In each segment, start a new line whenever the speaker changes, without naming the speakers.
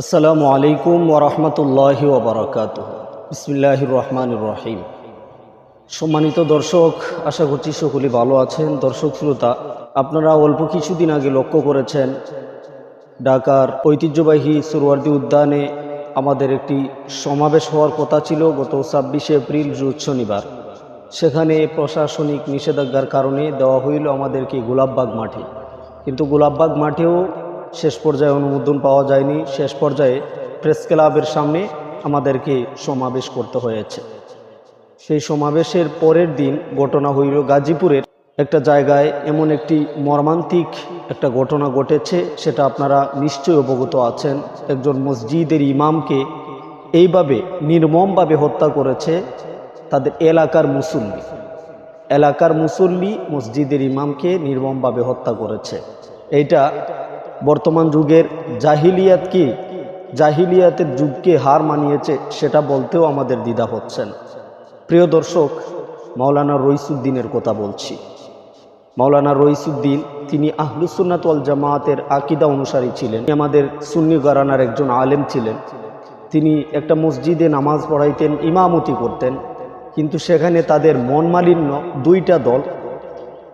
আসসালামু আলাইকুম ওরহমতুল্লাহি ওবরাকাত বিসমিল্লাহ রহমান রহিম। সম্মানিত দর্শক, আশা করছি সকলেই ভালো আছেন। দর্শক শ্রোতা, আপনারা অল্প কিছুদিন আগে লক্ষ্য করেছেন, ঢাকার ঐতিহ্যবাহী সুরওয়ার্দী উদ্যানে আমাদের একটি সমাবেশ হওয়ার কথা ছিল গত ছাব্বিশে এপ্রিল, রোজ শনিবার। সেখানে প্রশাসনিক নিষেধাজ্ঞার কারণে দেওয়া হইল আমাদেরকে গোলাপবাগ মাঠে। কিন্তু গোলাপবাগ মাঠেও শেষ পর্যায়ে অনুমোদন পাওয়া যায়নি। শেষ পর্যায়ে প্রেস ক্লাবের সামনে আমাদেরকে সমাবেশ করতে হয়েছে। সেই সমাবেশের পরের দিন ঘটনা হইল গাজীপুরের একটা জায়গায় এমন একটি মর্মান্তিক একটা ঘটনা ঘটেছে, সেটা আপনারা নিশ্চয়ই অবগত আছেন। একজন মসজিদের ইমামকে এইভাবে নির্মমভাবে হত্যা করেছে তাদের এলাকার মুসল্লি। এলাকার মুসল্লি মসজিদের ইমামকে নির্মমভাবে হত্যা করেছে। এইটা বর্তমান যুগের জাহিলিয়াত কি? জাহিলিয়াতের যুগকে হার মানিয়েছে সেটা বলতেও আমাদের দ্বিধা হচ্ছে না। প্রিয় দর্শক, মাওলানা রইসুদ্দিনের কথা বলছি। মাওলানা রইসুদ্দিন, তিনি আহলুসুন্নাত জামায়াতের আকিদা অনুসারী ছিলেন। আমাদের সুন্নি গারানার একজন আলেম ছিলেন। তিনি একটা মসজিদে নামাজ পড়াইতেন, ইমামতি করতেন। কিন্তু সেখানে তাদের মন মালিন্য দুইটা দল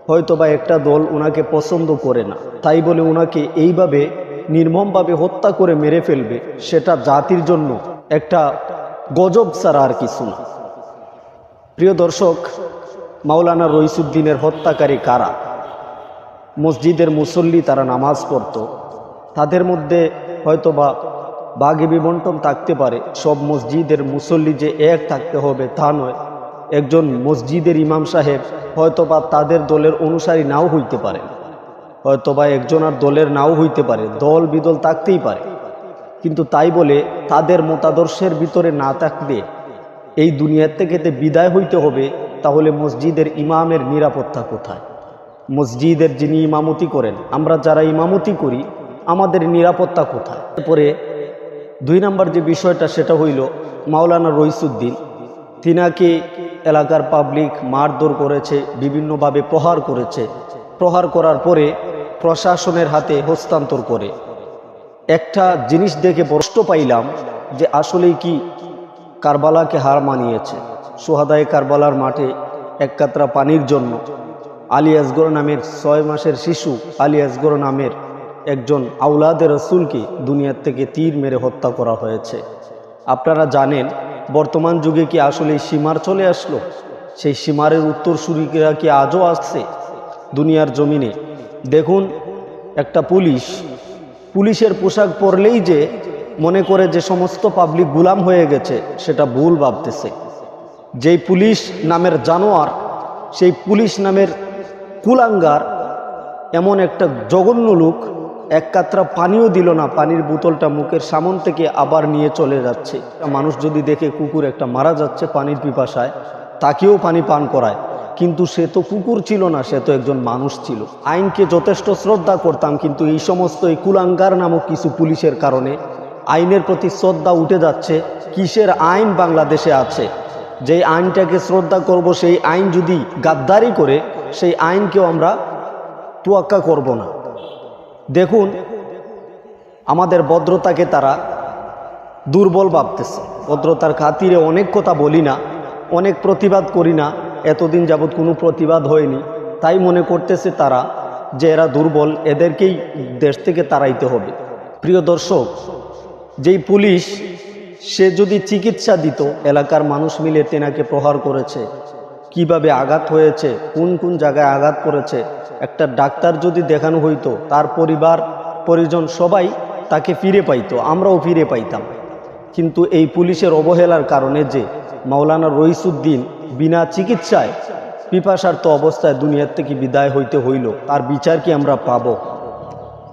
হয়তোবা একটা দল ওনাকে পছন্দ করে না। তাই বলে ওনাকে এইভাবে নির্মমভাবে হত্যা করে মেরে ফেলবে, সেটা জাতির জন্য একটা গজব ছাড়া আর কিছু না। প্রিয় দর্শক, মাওলানা রইসুদ্দিনের হত্যাকারী কারা? মসজিদের মুসল্লি তারা নামাজ পড়ত। তাদের মধ্যে হয়তোবা বাঘে বিবন্টন থাকতে পারে। সব মসজিদের মুসল্লি যে এক থাকতে হবে তা নয়। একজন মসজিদের ইমাম সাহেব, হয়তোবা তাদের দলের অনুসারী নাও হইতে পারে। হয়তোবা একজন আর দলের নাও হইতে পারে, দল বিদল থাকতেই পারে। কিন্তু তাই বলে তাদের মতাদর্শের ভিতরে না থাকলে এই দুনিয়ার থেকে বিদায় হইতে হবে, তাহলে মসজিদের ইমামের নিরাপত্তা কোথায়? মসজিদের যিনি ইমামতি করেন, আমরা যারা ইমামতি করি, আমাদের নিরাপত্তা কোথায়? এরপরে দুই নম্বর যে বিষয়টা, সেটা হইল মাওলানা রইসুদ্দিন। তিনাকে এলাকার পাবলিক মারধর করেছে, বিভিন্নভাবে প্রহার করেছে। প্রহার করার পরে প্রশাসনের হাতে হস্তান্তর করে। একটা জিনিস দেখে কষ্ট পাইলাম যে আসলেই কি কারবালাকে হার মানিয়েছে। সোহাদায় কারবালার মাঠে এক কাতরা পানির জন্য আলী আসগর নামের ছয় মাসের শিশু আলী আসগর নামের একজন আউলাদের রসুলকে দুনিয়ার থেকে তীর মেরে হত্যা করা হয়েছে। আপনারা জানেন বর্তমান যুগে কি আসলে সীমার চলে আসলো? সেই সীমারের উত্তরসূরিরা কি আজও আসছে দুনিয়ার জমিনে? দেখুন, একটা পুলিশ, পুলিশের পোশাক পরলেই যে মনে করে যে সমস্ত পাবলিক গুলাম হয়ে গেছে, সেটা ভুল ভাবতেছে। যেই পুলিশ নামের জানোয়ার, সেই পুলিশ নামের কুলাঙ্গার এমন একটা জঘন্য লোক, এক কাতরা পানিও দিল না, পানির বোতলটা মুখের সামন থেকে আবার নিয়ে চলে যাচ্ছে। মানুষ যদি দেখে কুকুর একটা মারা যাচ্ছে পানির পিপাসায়, তাকেও পানি পান করায়। কিন্তু সে তো কুকুর ছিল না, সে তো একজন মানুষ ছিল। আইনকে যথেষ্ট শ্রদ্ধা করতাম, কিন্তু এই সমস্ত এই কুলাঙ্গার নামক কিছু পুলিশের কারণে আইনের প্রতি শ্রদ্ধা উঠে যাচ্ছে, কিসের আইন বাংলাদেশে আছে? যেই আইনটাকে শ্রদ্ধা করব, সেই আইন যদি গাদ্দারি করে, সেই আইনকেও আমরা তোয়াক্কা করব না। দেখুন, আমাদের ভদ্রতাকে তারা দুর্বল ভাবতেছে। ভদ্রতার খাতিরে অনেক কথা বলি না, অনেক প্রতিবাদ করি না, এতদিন যাবৎ কোনো প্রতিবাদ হয়নি। তাই মনে করতেছে তারা যে এরা দুর্বল, এদেরকেই দেশ থেকে তাড়াইতে হবে। প্রিয় দর্শক, যেই পুলিশ, সে যদি চিকিৎসা দিত, এলাকার মানুষ মিলে তেনাকে প্রহার করেছে। কীভাবে আঘাত হয়েছে, কোন কোন জায়গায় আঘাত করেছে একটা ডাক্তার যদি দেখানো হইতো, তার পরিবার, পরিজন সবাই তাকে ফিরে পাইতো, আমরাও ফিরে পাইতাম। কিন্তু এই পুলিশের অবহেলার কারণে যে মাওলানা রইসুদ্দিন বিনা চিকিৎসায় পিপাসার্থ অবস্থায় দুনিয়ার থেকে বিদায় হইতে হইল, তার বিচার কি আমরা পাব?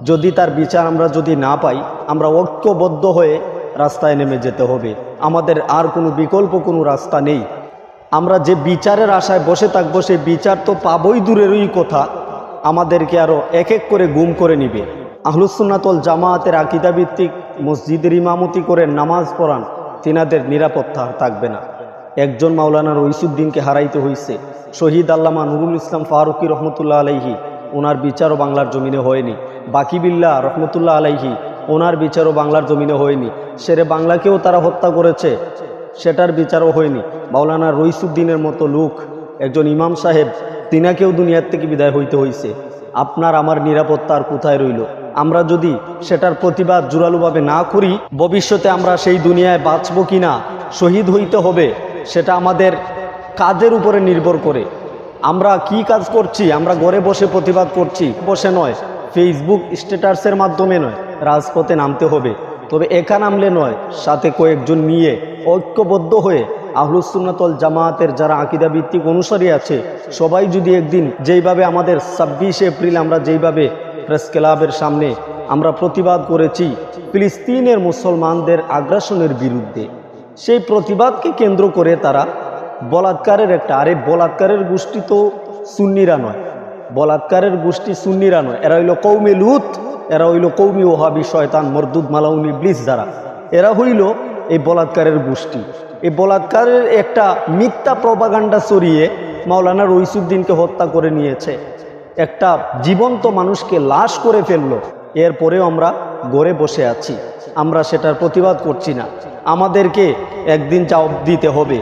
যদি তার বিচার আমরা যদি না পাই, আমরা ঐক্যবদ্ধ হয়ে রাস্তায় নেমে যেতে হবে। আমাদের আর কোনো বিকল্প, কোনো রাস্তা নেই। আমরা যে বিচারের আশায় বসে থাকব, সেই বিচার তো পাবই দূরেরই কথা। আমাদেরকে আরও এক এক করে গুম করে নিবে। আহলুসুন্নাতল জামায়াতের আকিদাভিত্তিক মসজিদের ইমামতি করে নামাজ পড়ান, তিনাদের নিরাপত্তা থাকবে না। একজন মাওলানা রইসুদ্দিনকে হারাইতে হইছে। শহীদ আল্লামা নুরুল ইসলাম ফারুকি রহমতুল্লাহ আলাইহি, ওনার বিচারও বাংলার জমিনে হয়নি। বাকি বিল্লা রহমতুল্লাহ আলাইহি, ওনার বিচারও বাংলার জমিনে হয়নি। সেরে বাংলাকেও তারা হত্যা করেছে, সেটার বিচারও হয়নি। মাওলানা রইসুদ্দিনের মতো লোক, একজন ইমাম সাহেব তিনাকেও দুনিয়ার থেকে বিদায় হইতে হইছে। আপনার আমার নিরাপত্তা আর কোথায় রইল? আমরা যদি সেটার প্রতিবাদ জোরালোভাবে না করি, ভবিষ্যতে আমরা সেই দুনিয়ায় বাঁচব কি না শহীদ হইতে হবে, সেটা আমাদের কাজের উপরে নির্ভর করে। আমরা কি কাজ করছি? আমরা ঘরে বসে প্রতিবাদ করছি। বসে নয় ফেসবুক স্ট্যাটাসের মাধ্যমে নয়, রাজপথে নামতে হবে। তবে একা নামলে নয়, সাথে কয়েকজন নিয়ে ঐক্যবদ্ধ হয়ে আহলুসুন্নাতল জামায়াতের যারা আকিদা ভিত্তিক অনুসারী আছে, সবাই যদি একদিন যেইভাবে আমাদের ছাব্বিশে এপ্রিল আমরা যেইভাবে প্রেস ক্লাবের সামনে আমরা প্রতিবাদ করেছি, ফিলিস্তিনের মুসলমানদের আগ্রাসনের বিরুদ্ধে, সেই প্রতিবাদকে কেন্দ্র করে তারা বলাৎকারের একটা, আরে বলাৎকারের গোষ্ঠী তো সুন্নিরা নয়, বলাৎকারের গোষ্ঠী সুন্নিরা নয়, এরা হইল কৌমে লুত, এরা হইল কৌমি ওহাবি, শয়তান, মরদুদ, মালাউনি ব্লিস যারা, এরা হইল এই বলাৎকারের গোষ্ঠী। এই বলাৎকারের একটা মিথ্যা প্রবাগান্ডা ছড়িয়ে মাওলানা রইসুদ্দিনকে হত্যা করে নিয়েছে। একটা জীবন্ত মানুষকে লাশ করে ফেলল। এরপরেও আমরা গড়ে বসে আছি। আমরা সেটার প্রতিবাদ করছি না। আমাদেরকে একদিন জবাব দিতে হবে।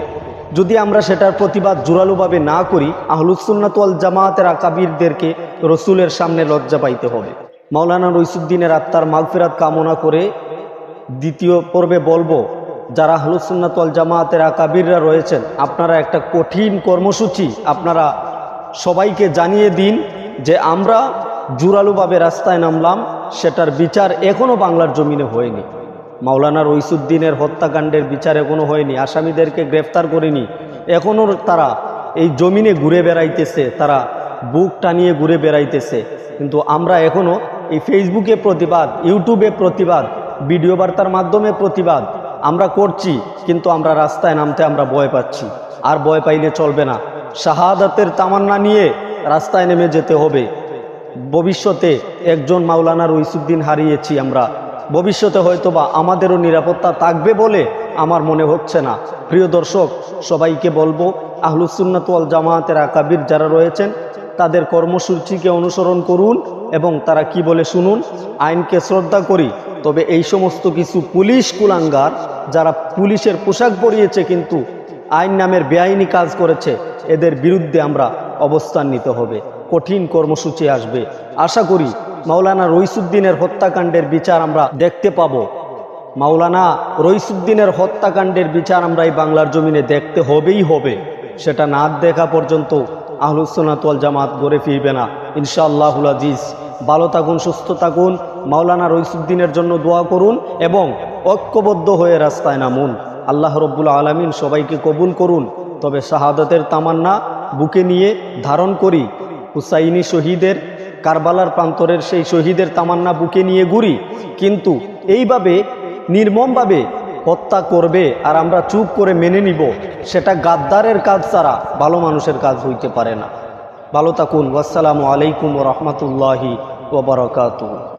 যদি আমরা সেটার প্রতিবাদ জোরালোভাবে না করি আহলুসুন্নাতল জামায়াতের আকাবিরদেরকে রসুলের সামনে লজ্জা পাইতে হবে। মাওলানা রইসুদ্দিনের আত্মার মাগফিরাত কামনা করে দ্বিতীয় পর্বে বলব, যারা আহলুসুন্নাতল জামায়াতের আকাবিররা রয়েছেন, আপনারা একটা কঠিন কর্মসূচি আপনারা সবাইকে জানিয়ে দিন যে আমরা জুরালুভাবে রাস্তায় নামলাম, সেটার বিচার এখনও বাংলার জমিনে হয়নি। মাওলানা রইসুদ্দিনের হত্যাকাণ্ডের বিচার এখনও হয়নি, আসামিদেরকে গ্রেফতার করেনি এখনও তারা এই জমিনে ঘুরে বেড়াইতেছে, তারা বুক টানিয়ে ঘুরে বেড়াইতেছে। কিন্তু আমরা এখনও এই ফেসবুকে প্রতিবাদ, ইউটিউবে প্রতিবাদ ভিডিও বার্তার মাধ্যমে প্রতিবাদ। আমরা করছি, কিন্তু আমরা রাস্তায় নামতে আমরা ভয় পাচ্ছি। আর ভয় পাইলে চলবে না। শাহাদাতের তামান্না নিয়ে রাস্তায় নেমে যেতে হবে। ভবিষ্যতে একজন মাওলানা রইসুদ্দিন হারিয়েছি আমরা। ভবিষ্যতে হয়তোবা আমাদেরও নিরাপত্তা থাকবে বলে আমার মনে হচ্ছে না। প্রিয় দর্শক, সবাইকে বলব আহলুসুন্নাতওয়াল জামায়াতের আকাবির যারা রয়েছেন, তাদের কর্মসূচিকে অনুসরণ করুন এবং তারা কি বলে শুনুন? আইনকে শ্রদ্ধা করি তবে এই সমস্ত কিছু পুলিশ কুলাঙ্গার যারা পুলিশের পোশাক পরিয়েছে কিন্তু আইন নামের বেআইনি কাজ করেছে, এদের বিরুদ্ধে আমরা অবস্থান নিতে হবে। কঠিন কর্মসূচি আসবে। আশা করি মাওলানা রইসুদ্দিনের হত্যাকাণ্ডের বিচার আমরা দেখতে পাব। মাওলানা রইসুদ্দিনের হত্যাকাণ্ডের বিচার আমরা এই বাংলার জমিনে দেখতে হবেই হবে। সেটা না দেখা পর্যন্ত আহলুসোনাতল জামাত গড়ে ফিরবে না। ইনশাআল্লাহুল আজিজ। ভালো থাকুন, সুস্থ থাকুন। মাওলানা রইসুদ্দিনের জন্য দোয়া করুন এবং ঐক্যবদ্ধ হয়ে রাস্তায় নামুন। আল্লাহ রব্বুল আলমিন সবাইকে কবুল করুন। তবে শাহাদতের তামান্না বুকে নিয়ে ধারণ করি। হুসাইনি শহীদের, কারবালার প্রান্তরের সেই শহীদের তামান্না বুকে নিয়ে ঘুরি। কিন্তু এইভাবে, নির্মমভাবে হত্যা করবে আর আমরা চুপ করে মেনে নিব, সেটা গাদ্দারের কাজ ছাড়া ভালো মানুষের কাজ হইতে পারে না। ভালো থাকুন। আসসালামু আলাইকুম রহমতুল্লাহি ওবরাকাতু